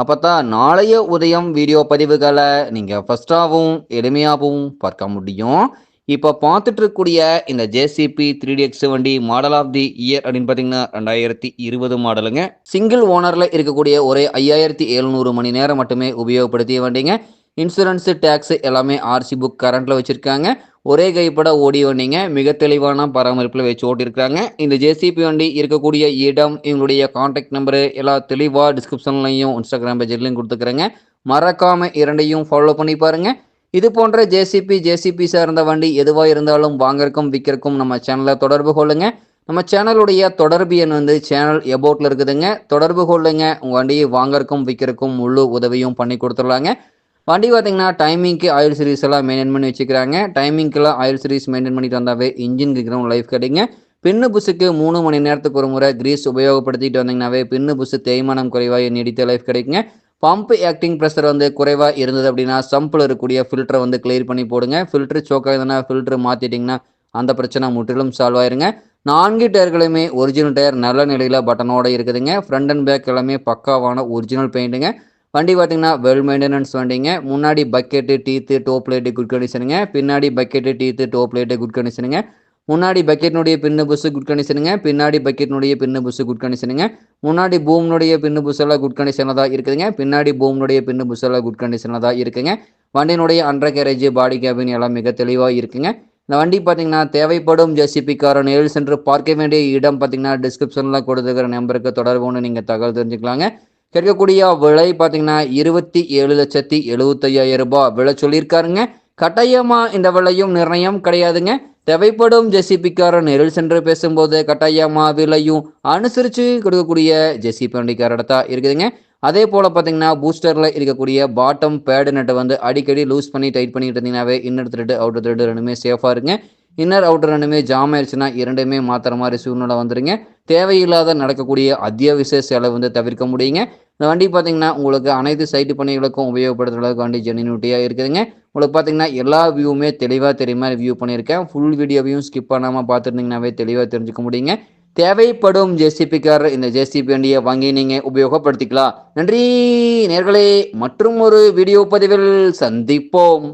அப்போ தான் நாளைய உதயம் வீடியோ பதிவுகளை நீங்கள் ஃபஸ்ட்டாகவும் எளிமையாகவும் பார்க்க முடியும். இப்போ பார்த்துட்டு இருக்கக்கூடிய இந்த ஜேசிபி த்ரீ டி எக்ஸ் வண்டி மாடல் ஆஃப் தி இயர் அப்படின்னு பார்த்தீங்கன்னா ரெண்டாயிரத்தி இருபது மாடலுங்க. சிங்கிள் ஓனரில் இருக்கக்கூடிய ஒரே ஐயாயிரத்தி எழுநூறு மணி நேரம் மட்டுமே உபயோகப்படுத்திய வண்டிங்க. இன்சூரன்ஸு டேக்ஸு எல்லாமே ஆர்சி புக் கரண்ட்டில் வச்சுருக்காங்க. ஒரே கைப்பட ஓடி வண்டிங்க மிக தெளிவான பராமரிப்பில் வச்சு ஓட்டியிருக்காங்க இந்த ஜேசிபி வண்டி இருக்கக்கூடிய இடம் இவங்களுடைய காண்டாக்ட் நம்பரு எல்லா தெளிவாக டிஸ்கிரிப்ஷன்லையும் இன்ஸ்டாகிராம் பேஜ்லையும் கொடுத்துக்கிறேங்க. மறக்காமல் இரண்டையும் ஃபாலோ பண்ணி பாருங்கள் இது போன்ற ஜேசிபி ஜேசிபி சார்ந்த வண்டி எதுவாக இருந்தாலும் வாங்கறக்கும் விற்கிறக்கும் நம்ம சேனலில் தொடர்பு கொள்ளுங்க. நம்ம சேனலுடைய தொடர்பு எண் வந்து சேனல் எபோட்டில் இருக்குதுங்க. தொடர்பு கொள்ளுங்க. உங்கள் வண்டியை வாங்கறக்கும் விற்கிறக்கும் முழு உதவியும் பண்ணி கொடுத்துடலாங்க. வண்டி பார்த்தீங்கன்னா டைமிங்க்கு ஆயில் சீரிஸ் எல்லாம் மெயின்டைன் பண்ணி வச்சுக்கிறாங்க. டைமிங்க்கெல்லாம் ஆயில் சீரிஸ் மெயின்டைன் பண்ணிட்டு வந்தாவே இன்ஜின் கிரௌண்ட் லைஃப் கிடைங்க பின்னு புசுக்கு மூணு மணி நேரத்துக்கு ஒரு முறை கிரீஸ் உபயோகப்படுத்திட்டு வந்தீங்கன்னாவே பின்னு புசு தேய்மானம் குறைவாக நீடித்த லைஃப் கிடைக்குங்க. பம்ப் ஆக்டிங் ப்ரெஷர் வந்து குறைவாக இருந்தது அப்படின்னா சம்பில் இருக்கக்கூடிய ஃபில்டரை வந்து கிளியர் பண்ணி போடுங்க. ஃபில்ட்ரு சோக்காகுதுன்னா ஃபில்ட்ரு மாற்றிட்டிங்கன்னா அந்த பிரச்சனை முற்றிலும் சால்வ் ஆயிருங்க. நான்கு டயர்களுமே ஒரிஜினல் டயர் நல்ல நிலையில் பட்டனோட இருக்குதுங்க. ஃப்ரண்ட் அண்ட் பேக் எல்லாமே பக்காவான ஒரிஜினல் பெயிண்ட்டுங்க வண்டி பார்த்தீங்கன்னா வெல் மெயின்டெனன்ஸ் வண்டிங்க. முன்னாடி bucket teeth top light good கண்டிஷனுங்க பின்னாடி bucket teeth top light good கண்டிஷனுங்க முன்னாடி பக்கெட்னுடைய பின்னு புஸ்ஸு குட் கண்டிஷனுங்க பின்னாடி பக்கெட்னுடைய பின்னு புஸ்ஸு குட் கண்டிஷனுங்க முன்னாடி பூம்னுடைய பின்னு புஸ்ஸெல்லாம் குட் கண்டிஷனில் தான் இருக்குதுங்க. பின்னாடி பூம்னுடைய பின்னு புஸ்ஸெல்லாம் குட் கண்டிஷனில் தான் இருக்குங்க. வண்டியினுடைய அண்டர் கேரேஜ் பாடி கேபின் எல்லாம் மிக தெளிவாக இருக்குங்க. இந்த வண்டி பார்த்தீங்கன்னா தேவைப்படும் ஜெசிபிக்கார நேரில் சென்று பார்க்க வேண்டிய இடம் பார்த்தீங்கன்னா டிஸ்கிரிப்ஷனில் கொடுத்துருக்கிற நம்பருக்கு தொடர்பு நீங்கள் தகவல் தெரிஞ்சுக்கலாங்க. கிடைக்கக்கூடிய விலை பார்த்தீங்கன்னா இருபத்தி ஏழு லட்சத்தி எழுபத்தையாயிரம் ரூபாய் விலை சொல்லியிருக்காருங்க. கட்டாயமா இந்த விலையும் நிர்ணயம் கிடையாதுங்க. தேவைப்படும் ஜெசிபிக்காரர் நேரில் சென்று பேசும்போது கட்டாயமா விலையும் அனுசரித்து கொடுக்கக்கூடிய ஜெசிபி வண்டிக்காரட தான் இருக்குதுங்க. அதே போல் பார்த்தீங்கன்னா பூஸ்டரில் இருக்கக்கூடிய பாட்டம் பேடு நட்டை வந்து அடிக்கடி லூஸ் பண்ணி டைட் பண்ணிட்டு இருந்தீங்கன்னாவே இன்னர் த்ரெட் அவுட்டர் த்ரெட் ரெண்டுமே சேஃபாக இருங்க இன்னர் அவுட்டர் ரெண்டுமே ஜாம் ஆயிடுச்சுன்னா இரண்டுமே மாத்திர மாதிரி சூழ்நிலை வந்துருங்க. தேவையில்லாத நடக்கக்கூடிய அத்தியாவசிய செலவு வந்து தவிர்க்க முடியுங்க. இந்த வண்டி பார்த்தீங்கன்னா உங்களுக்கு அனைத்து சைட்டு பணிகளுக்கும் உபயோகப்படுத்துகிற அளவுக்கு வண்டி ஜெனினியூட்டியாக இருக்குதுங்க. உங்களுக்கு பார்த்தீங்கன்னா எல்லா வியூவுமே தெளிவாக தெரியுமா வியூ பண்ணியிருக்கேன். ஃபுல் வீடியோவையும் ஸ்கிப் பண்ணாமல் பார்த்துருந்தீங்கன்னாவே தெளிவாக தெரிஞ்சுக்க முடியுங்க. தேவைப்படும் ஜேசிபிக்கார் இந்த ஜேசிபி வண்டியை வாங்கி நீங்கள் உபயோகப்படுத்திக்கலாம். நன்றி நேர்களே. மற்றும் ஒரு வீடியோ பதிவில் சந்திப்போம்.